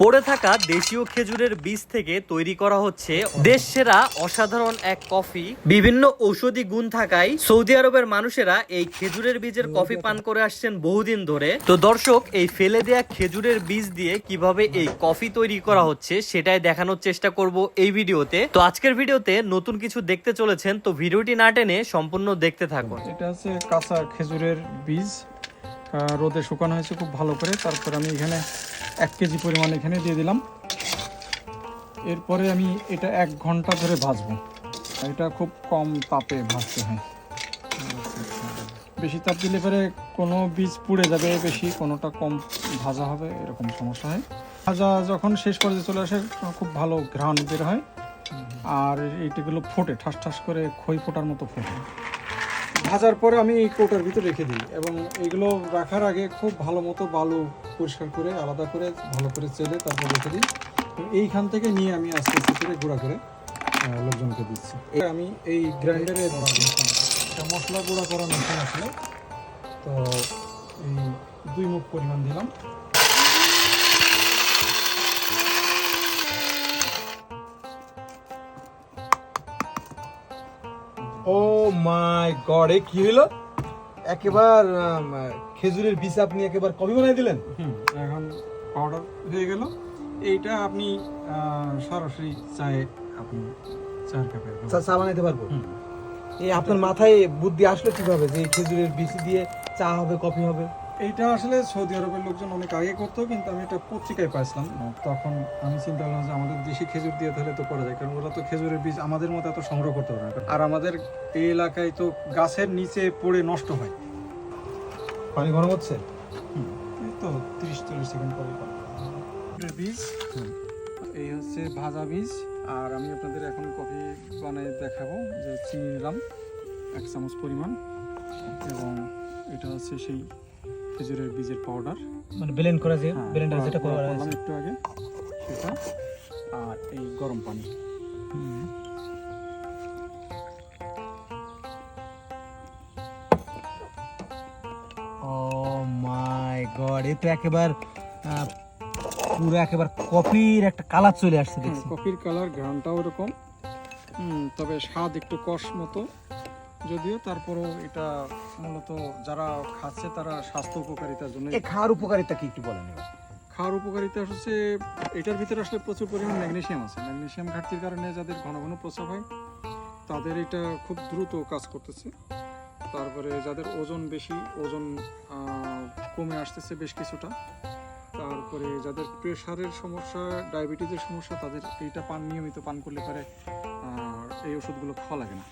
পড়ে থাকা দেশীয় খেজুরের বীজ থেকে তৈরি করা হচ্ছে দেশ সেরা অসাধারণ এক কফি। বিভিন্ন ঔষধি গুণ থাকায় সৌদি আরবের মানুষেরা এই খেজুরের বীজের কফি পান করে আসছেন বহুদিন ধরে। তো দর্শক, এই ফেলে দেয়া খেজুরের বীজ দিয়ে কীভাবে এই কফি তৈরি করা হচ্ছে সেটাই দেখানোর চেষ্টা করব এই ভিডিওতে। তো আজকের ভিডিওতে নতুন কিছু দেখতে চলেছেন, তো ভিডিওটি না টেনে সম্পূর্ণ দেখতে থাকুন। এটা হচ্ছে কাঁচা খেজুরের বীজ। রোদে শুকানো হয়েছে খুব ভালো করে। তারপর আমি এখানে এক কেজি পরিমাণ এখানে দিয়ে দিলাম। এরপরে আমি এটা এক ঘণ্টা ধরে ভাজবো। এটা খুব কম তাপে ভাজতে হয়। বেশি তাপ দিলে পরে কোনো বীজ পুড়ে যাবে, বেশি কোনোটা কম ভাজা হবে, এরকম সমস্যা হয়। ভাজা যখন শেষ পর্যায়ে চলে আসে, খুব ভালো ঘ্রাণ বের হয়। আর এইটাগুলো ফোটে, ঠাস ঠাস করে খই ফোটার মতো ফোটে। ভাজার পরে আমি এই কৌটার ভিতরে রেখে দিই এবং এগুলো রাখার আগে খুব ভালো মতো বালু পরিষ্কার করে আলাদা করে ভালো করে চেলে তারপর রেখে দিই। এইখান থেকে নিয়ে আমি আস্তে আস্তে করে গুঁড়া করে লোকজনকে দিচ্ছি। আমি এই গ্রাইন্ডারে এটা মশলা গুঁড়া করা মেশিন আসলে। তো এই দুই মুখ পরিমাণ দিলাম। ও মাই গড এ কি হলো একেবার খেজুরের বীজ আপনি একেবার কবি বানাই দিলেন? এখন পাউডার হয়ে গেল। এইটা আপনি সরাসরি চায়ে আপনি চায়ের কাপে চা চা বানাইতে পারব। এই আপনার মাথায় বুদ্ধি আসলো কীভাবে যে খেজুরের বীজ দিয়ে চা হবে কফি হবে? এইটা আসলে সৌদি আরবের লোকজন অনেক আগে করতো কিন্তু আমি এটা পত্রিকায় পাইছিলাম। তখন আমি চিন্তা করলাম যে আমাদের দেশে খেজুর দিয়ে তাহলে তো করা যায় কারণ ওরা তো খেজুরের বীজ আমাদের মতো এত সংগ্রহ করতে পারে না। আর আমাদের এই এলাকায় তো গাছের নিচে পড়ে নষ্ট হয়। পানি গরম হচ্ছে? এই তো তিরিশ চল্লিশ সেকেন্ড পরে বীজ এই হচ্ছে ভাজা বীজ। আর আমি আপনাদের এখন কফি বানিয়ে দেখাবো যে চিনি নিলাম এক চামচ পরিমাণ। এবং এটা হচ্ছে সেই খেজুরের বীজের পাউডার মানে ব্লেন্ড করা যে হ্যাঁ, ব্লেন্ডার যেটা করা হয়েছে একটু আগে সেটা আর এই গরম পানি। ও মাই গড এ তো একেবারে পুরো একেবারে কফির একটা কালার চলে আসছে দেখছি। কফির কালার ঘ্রাণটাও এরকম হুম, তবে স্বাদ একটু কষ মতো। যদিও তারপরও এটা মূলত যারা খাচ্ছে তারা স্বাস্থ্য উপকারিতার জন্য এই খাওয়ার উপকারিতা কি একটু বলেন এবার? খাওয়ার উপকারিতা হচ্ছে এটার ভিতরে আসলে প্রচুর পরিমাণ ম্যাগনেসিয়াম আছে। ম্যাগনেসিয়াম ঘাটতির কারণে যাদের ঘন ঘন প্রস্রাব হয় তাদের এটা খুব দ্রুত কাজ করতেছে। তারপরে যাদের ওজন বেশি ওজন কমে আসতেছে বেশ কিছুটা। তারপরে যাদের প্রেশারের সমস্যা ডায়াবেটিসের সমস্যা তাদের এইটা পান নিয়মিত পান করলে পারে আহ, এই ওষুধগুলো খাওয়া লাগে না।